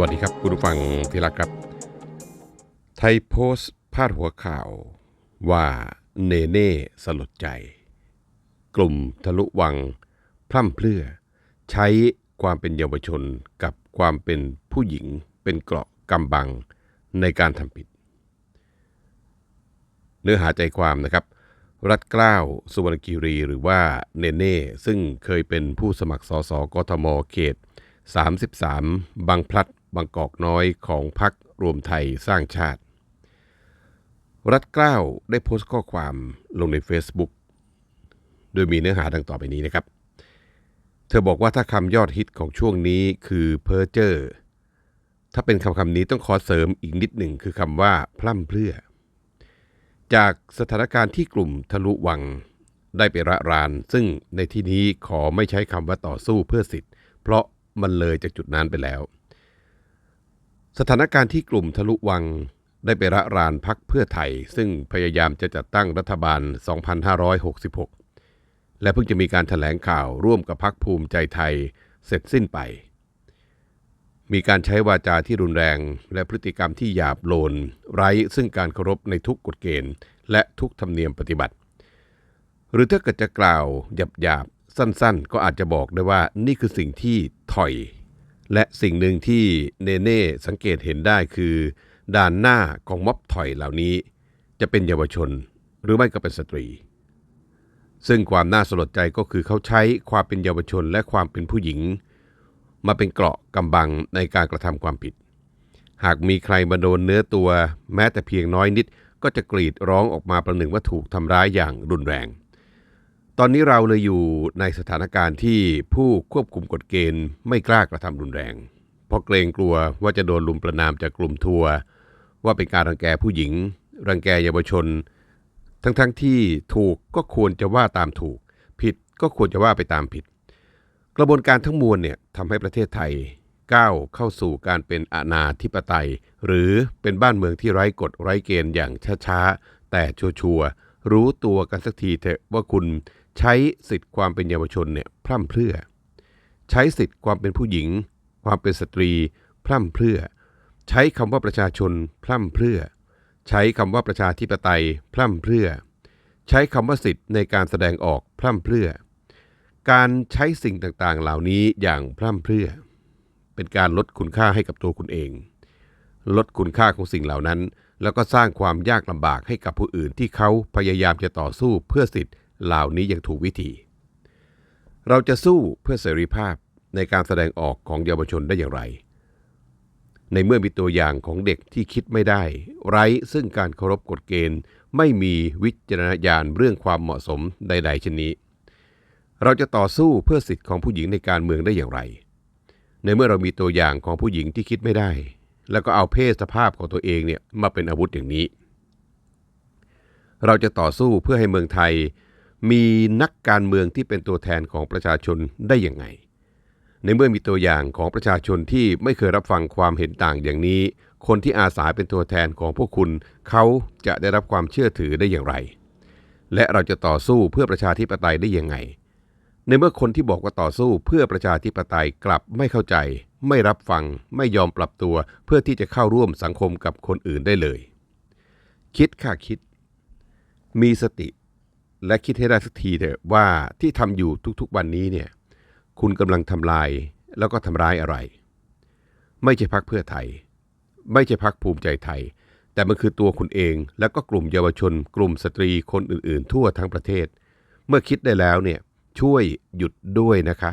วัสดีครับ คุณผู้ฟังที่รักครับ ไทยโพสต์พาดหัวข่าวว่าเนเน่สลดใจ กลุ่มทะลุวัง พร่ำเพรื่อ ใช้ความเป็นเยาวชนกับความเป็นผู้หญิงเป็นเกราะกำบังในการทำผิด เนื้อหาใจความนะครับ รัฐเกล้าสุวรรณคีรีหรือว่าเนเน่ซึ่งเคยเป็นผู้สมัครสสกทมเขต 33 บางพลัด บางกอกน้อยของพรรครวมไทยสร้างชาติ รัฐเกล้าได้โพสต์ข้อความลงใน Facebook โดยมีเนื้อหาดังต่อไปนี้นะครับ เธอบอกว่าถ้าคำยอดฮิตของช่วงนี้คือเพอเจอร์ถ้าเป็นคำคำนี้ต้องขอเสริมอีกนิดหนึ่งคือคำว่าพร่ำเพรื่อ จากสถานการณ์ที่กลุ่มทะลุวังได้ไประราน ซึ่งในที่นี้ขอไม่ใช้คำว่าต่อสู้เพื่อสิทธิ์ เพราะมันเลยจากจุดนั้นไปแล้ว สถานการณ์ที่กลุ่มทะลุวังได้ไประรานพักเพื่อไทย ซึ่งพยายามจะจัดตั้งรัฐบาล 2566 และเพิ่งจะมีการถแถลงข่าวร่วมกับพักภูมิใจไทยเสร็จสิ้นไป มีการใช้วาจาที่รุนแรง และพฤติกรรมที่หยาบโลน ไร้ซึ่งการเคารพในทุกกฎเกณฑ์ และทุกธรรมเนียมปฏิบัติ หรือถ้าเกิดจะกล่าวหยาบๆ สั้นๆ ก็อาจจะบอกได้ว่านี่คือสิ่งที่ถอย และสิ่งหนึ่งที่เนเน่สังเกตเห็นได้คือ ด่านหน้าของม็อบถอยเหล่านี้ จะเป็นเยาวชนหรือไม่ก็เป็นสตรี ซึ่งความน่าสลดใจก็คือเขาใช้ความเป็นเยาวชนและความเป็นผู้หญิง มาเป็นเกราะกำบังในการกระทำความผิด หากมีใครมาโดนเนื้อตัว แม้แต่เพียงน้อยนิดก็จะกรีดร้องออกมาประหนึ่งว่าถูกทำร้ายอย่างรุนแรง ตอนนี้เราเลยอยู่ในสถานการณ์ที่ผู้ควบคุมกฎเกณฑ์ไม่กล้ากระทำรุนแรง เพราะเกรงกลัวว่าจะโดนลุมประนามจากกลุ่มทัวร์ว่าเป็นการรังแกผู้หญิง รังแกเยาวชน ทั้งๆทที่ถูกก็ควรจะว่าตามถูก ผิดก็ควรจะว่าไปตามผิด กระบวนการทั้งมวลเนี่ยทำให้ประเทศไทยก้าวเข้าสู่การเป็นอาณาธิปไตย หรือเป็นบ้านเมืองที่ไร้กฎไร้เกณฑ์อย่างช้าๆแต่ชัวร์รู้ตัวกันสักทีเถอะว่าคุณใช้สิทธิ์ความเป็นเยาวชนเนี่ยพร่ำเพรื่อ ใช้สิทธิ์ความเป็นผู้หญิง ความเป็นสตรี พร่ำเพรื่อ ใช้คำว่าประชาชน พร่ำเพรื่อ ใช้คำว่าประชาธิปไตย พร่ำเพรื่อ ใช้คำว่าสิทธิ์ในการแสดงออกพร่ำเพรื่อ การใช้สิ่งต่างๆ เหล่านี้อย่างพร่ำเพรื่อ เป็นการลดคุณค่าให้กับตัวคุณเอง ลดคุณค่าของสิ่งเหล่านั้น แล้วก็สร้างความยากลำบากให้กับผู้อื่นที่เขาพยายามจะต่อสู้เพื่อสิทธิ เหล่านี้ย่างถูกวิธี เราจะสู้เพื่อเสรีภาพในการแสดงออกของเยาวชนได้อย่างไร ในเมื่อมีตัวอย่างของเด็กที่คิดไม่ได้ ไร้ซึ่งการเคารพกฎเกณฑ์ ไม่มีวิจารณญาณเรื่องความเหมาะสมใดๆเช่นนี้ เราจะต่อสู้เพื่อสิทธิ์ของผู้หญิงในการเมืองได้อย่างไร ในเมื่อเรามีตัวอย่างของผู้หญิงที่คิดไม่ได้ แล้วก็เอาเพศสภาพของตัวเองเนี่ยมาเป็นอาวุธอย่างนี้ เราจะต่อสู้เพื่อให้เมืองไทย มีนักการเมืองที่เป็นตัวแทนของประชาชนได้อย่างไง ในเมื่อมีตัวอย่างของประชาชนที่ไม่เคยรับฟังความเห็นต่างอย่างนี้ คนที่อาสาเป็นตัวแทนของพวกคุณ เขาจะได้รับความเชื่อถือได้อย่างไร และเราจะต่อสู้เพื่อประชาธิปไตยได้อยังไง ในเมื่อคนที่บอกว่าต่อสู้เพื่อประชาธิปไตยกลับไม่เข้าใจ ไม่รับฟัง ไม่ยอมปรับตัว เพื่อที่จะเข้าร่วมสังคมกับคนอื่นได้เลย คิดค่ะคิด มีสติ และคิดให้ได้สักทีเถอะว่าที่ทำอยู่ทุกๆวันนี้เนี่ยคุณกำลังทำลายแล้วก็ทำร้ายอะไร ไม่ใช่พักเพื่อไทย ไม่ใช่พักภูมิใจไทย แต่มันคือตัวคุณเองแล้วก็กลุ่มเยาวชน กลุ่มสตรีคนอื่นๆ ทั่วทั้งประเทศ เมื่อคิดได้แล้วเนี่ยช่วยหยุดด้วยนะคะ